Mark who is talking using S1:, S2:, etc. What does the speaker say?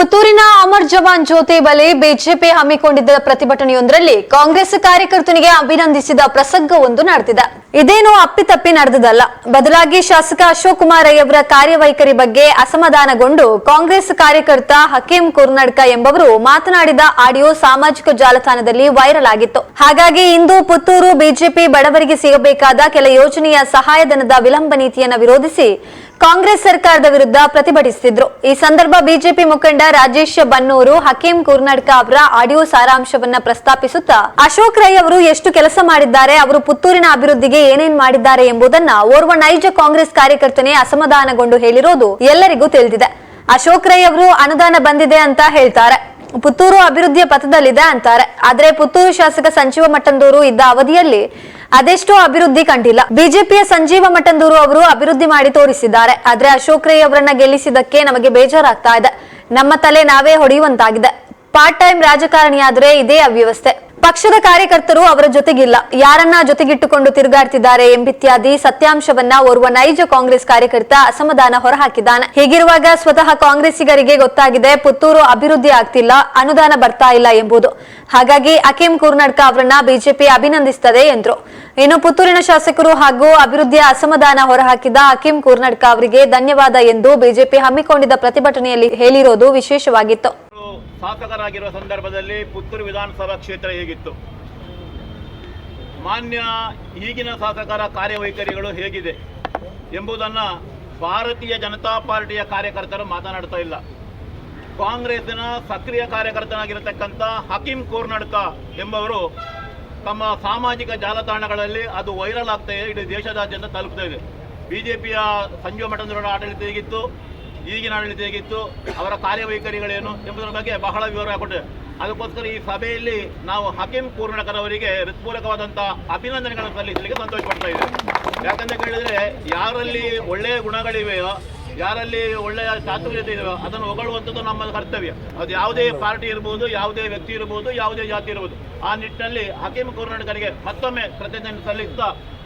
S1: ಪುತ್ತೂರಿನ ಅಮರ್ ಜವಾನ್ ಜ್ಯೋತಿ ಬಳಿ ಬಿಜೆಪಿ ಹಮ್ಮಿಕೊಂಡಿದ್ದ ಪ್ರತಿಭಟನೆಯೊಂದರಲ್ಲಿ ಕಾಂಗ್ರೆಸ್ ಕಾರ್ಯಕರ್ತನಿಗೆ ಅಭಿನಂದಿಸಿದ ಪ್ರಸಂಗವೊಂದು ನಡೆದಿದೆ. ಇದೇನು ಅಪ್ಪಿತಪ್ಪಿ ನಡೆದದಲ್ಲ ಬದಲಾಗಿ ಶಾಸಕ ಅಶೋಕ್ ಕುಮಾರ್ ಅವರ ಕಾರ್ಯವೈಖರಿ ಬಗ್ಗೆ ಅಸಮಾಧಾನಗೊಂಡು ಕಾಂಗ್ರೆಸ್ ಕಾರ್ಯಕರ್ತ ಹಕೀಂ ಕುರ್ನಡ್ಕ ಎಂಬವರು ಮಾತನಾಡಿದ ಆಡಿಯೋ ಸಾಮಾಜಿಕ ಜಾಲತಾಣದಲ್ಲಿ ವೈರಲ್ ಆಗಿತ್ತು. ಹಾಗಾಗಿ ಇಂದು ಪುತ್ತೂರು ಬಿಜೆಪಿ ಬಡವರಿಗೆ ಸಿಗಬೇಕಾದ ಕೆಲ ಯೋಜನೆಯ ಸಹಾಯಧನದ ವಿಳಂಬ ನೀತಿಯನ್ನು ವಿರೋಧಿಸಿ ಕಾಂಗ್ರೆಸ್ ಸರ್ಕಾರದ ವಿರುದ್ಧ ಪ್ರತಿಭಟಿಸುತ್ತಿದ್ರು. ಈ ಸಂದರ್ಭ ಬಿಜೆಪಿ ಮುಖಂಡ ರಾಜೇಶ್ ಬನ್ನೂರು, ಹಕೀಂ ಕುರ್ನಾಡ್ಕ ಅವರ ಆಡಿಯೋ ಸಾರಾಂಶವನ್ನ ಪ್ರಸ್ತಾಪಿಸುತ್ತಾ, ಅಶೋಕ್ ರೈ ಅವರು ಎಷ್ಟು ಕೆಲಸ ಮಾಡಿದ್ದಾರೆ, ಅವರು ಪುತ್ತೂರಿನ ಅಭಿವೃದ್ಧಿಗೆ ಏನೇನ್ ಮಾಡಿದ್ದಾರೆ ಎಂಬುದನ್ನ ಓರ್ವ ನೈಜ ಕಾಂಗ್ರೆಸ್ ಕಾರ್ಯಕರ್ತನೇ ಅಸಮಾಧಾನಗೊಂಡು ಹೇಳಿರೋದು ಎಲ್ಲರಿಗೂ ತಿಳಿದಿದೆ. ಅಶೋಕ್ ರೈ ಅವರು ಅನುದಾನ ಬಂದಿದೆ ಅಂತ ಹೇಳ್ತಾರೆ. ಪುತ್ತೂರು ಅಭಿವೃದ್ಧಿಯ ಪಥದಲ್ಲಿದೆ ಅಂತಾರೆ. ಆದ್ರೆ ಪುತ್ತೂರು ಶಾಸಕ ಸಂಜೀವ ಮಟ್ಟಂದೂರು ಇದ್ದ ಅವಧಿಯಲ್ಲಿ ಅದೆಷ್ಟೋ ಅಭಿವೃದ್ಧಿ ಕಂಡಿಲ್ಲ. ಬಿಜೆಪಿಯ ಸಂಜೀವ ಮಟ್ಟಂದೂರು ಅವರು ಅಭಿವೃದ್ಧಿ ಮಾಡಿ ತೋರಿಸಿದ್ದಾರೆ. ಆದ್ರೆ ಅಶೋಕ್ ರೈ ಅವರನ್ನ ಗೆಲ್ಲಿಸಿದಕ್ಕೆ ನಮಗೆ ಬೇಜಾರಾಗ್ತಾ ಇದೆ. ನಮ್ಮ ತಲೆ ನಾವೇ ಹೊಡೆಯುವಂತಾಗಿದೆ. ಪಾರ್ಟ್ ಟೈಮ್ ರಾಜಕಾರಣಿಯಾದ್ರೆ ಇದೇ ಅವ್ಯವಸ್ಥೆ. ಪಕ್ಷದ ಕಾರ್ಯಕರ್ತರು ಅವರ ಜೊತೆಗಿಲ್ಲ. ಯಾರನ್ನ ಜೊತೆಗಿಟ್ಟುಕೊಂಡು ತಿರುಗಾಡ್ತಿದ್ದಾರೆ ಎಂಬಿತ್ಯಾದಿ ಸತ್ಯಾಂಶವನ್ನ ಓರ್ವ ನೈಜ ಕಾಂಗ್ರೆಸ್ ಕಾರ್ಯಕರ್ತ ಅಸಮಾಧಾನ ಹೊರಹಾಕಿದ್ದಾನೆ. ಹೀಗಿರುವಾಗ ಸ್ವತಃ ಕಾಂಗ್ರೆಸ್ಸಿಗರಿಗೆ ಗೊತ್ತಾಗಿದೆ, ಪುತ್ತೂರು ಅಭಿವೃದ್ಧಿ ಆಗ್ತಿಲ್ಲ, ಅನುದಾನ ಬರ್ತಾ ಇಲ್ಲ ಎಂಬುದು. ಹಾಗಾಗಿ ಅಕೀಂ ಕುರ್ನಾಡ್ಕ ಅವರನ್ನ ಬಿಜೆಪಿ ಅಭಿನಂದಿಸುತ್ತದೆ ಎಂದರು. ಇನ್ನು ಪುತ್ತೂರಿನ ಶಾಸಕರು ಹಾಗೂ ಅಭಿವೃದ್ಧಿಯ ಅಸಮಾಧಾನ ಹೊರಹಾಕಿದ ಅಕೀಂ ಕುರ್ನಾಡ್ಕ ಅವರಿಗೆ ಧನ್ಯವಾದ ಎಂದು ಬಿಜೆಪಿ ಹಮ್ಮಿಕೊಂಡಿದ್ದ ಪ್ರತಿಭಟನೆಯಲ್ಲಿ ಹೇಳಿರೋದು ವಿಶೇಷವಾಗಿತ್ತು.
S2: ಶಾಸಕರಾಗಿರುವ ಸಂದರ್ಭದಲ್ಲಿ ಪುತ್ತೂರು ವಿಧಾನಸಭಾ ಕ್ಷೇತ್ರ ಹೇಗಿತ್ತು? ಮಾನ್ಯ ಈಗಿನ ಶಾಸಕರ ಕಾರ್ಯವೈಖರಿಗಳು ಹೇಗಿದೆ ಎಂಬುದನ್ನು ಭಾರತೀಯ ಜನತಾ ಪಾರ್ಟಿಯ ಕಾರ್ಯಕರ್ತರು ಮಾತನಾಡ್ತಾ ಇಲ್ಲ. ಕಾಂಗ್ರೆಸ್ಸಿನ ಸಕ್ರಿಯ ಕಾರ್ಯಕರ್ತನಾಗಿರತಕ್ಕಂಥ ಹಕೀಂ ಕೋರ್ನಡ್ಕ ಎಂಬವರು ತಮ್ಮ ಸಾಮಾಜಿಕ ಜಾಲತಾಣಗಳಲ್ಲಿ ಅದು ವೈರಲ್ ಆಗ್ತಾ ಇದೆ, ಇಡೀ ದೇಶದಾದ್ಯಂತ ತಲುಪ್ತಾ ಇದೆ. ಪಿಯ ಸಂಜೀವ ಮಠಂದರ ಆಡಳಿತ ಹೇಗಿತ್ತು ಈಗಿನ ಆಡಳಿತ ಹೇಗಿತ್ತು ಅವರ ಕಾರ್ಯವೈಖರಿಗಳೇನು ಎಂಬುದರ ಬಗ್ಗೆ ಬಹಳ ವಿವರ ಕೊಟ್ಟಿದೆ. ಅದಕ್ಕೋಸ್ಕರ ಈ ಸಭೆಯಲ್ಲಿ ನಾವು ಹಕೀಂ ಪೂರ್ಣಕರವರಿಗೆ ಹೃತ್ಪೂರ್ವಕವಾದಂಥ ಅಭಿನಂದನೆಗಳನ್ನು ಸಲ್ಲಿಸಲಿಕ್ಕೆ ಸಂತೋಷ ಪಡ್ತಾ ಇದ್ದೇವೆ. ಯಾಕಂತ ಕೇಳಿದ್ರೆ ಯಾರಲ್ಲಿ ಒಳ್ಳೆಯ ಗುಣಗಳಿವೆಯೋ ಯಾರಲ್ಲಿ ಒಳ್ಳೆಯ ಚಾತುರ್ಯತೆ ಇದೆಯೋ ಅದನ್ನು ಹೊಗಳುವಂಥದ್ದು ನಮ್ಮ ಕರ್ತವ್ಯ. ಅದು ಯಾವುದೇ ಪಾರ್ಟಿ ಇರ್ಬೋದು, ಯಾವುದೇ ವ್ಯಕ್ತಿ ಇರ್ಬೋದು, ಯಾವುದೇ ಜಾತಿ ಇರ್ಬೋದು. ಆ ನಿಟ್ಟಿನಲ್ಲಿ ಹಕೀಮ್ ಕರ್ನಾಟಕರಿಗೆ ಮತ್ತೊಮ್ಮೆ ಕೃತಜ್ಞತೆ ಸಲ್ಲಿಸ್ತಾ ಮುಂದೆ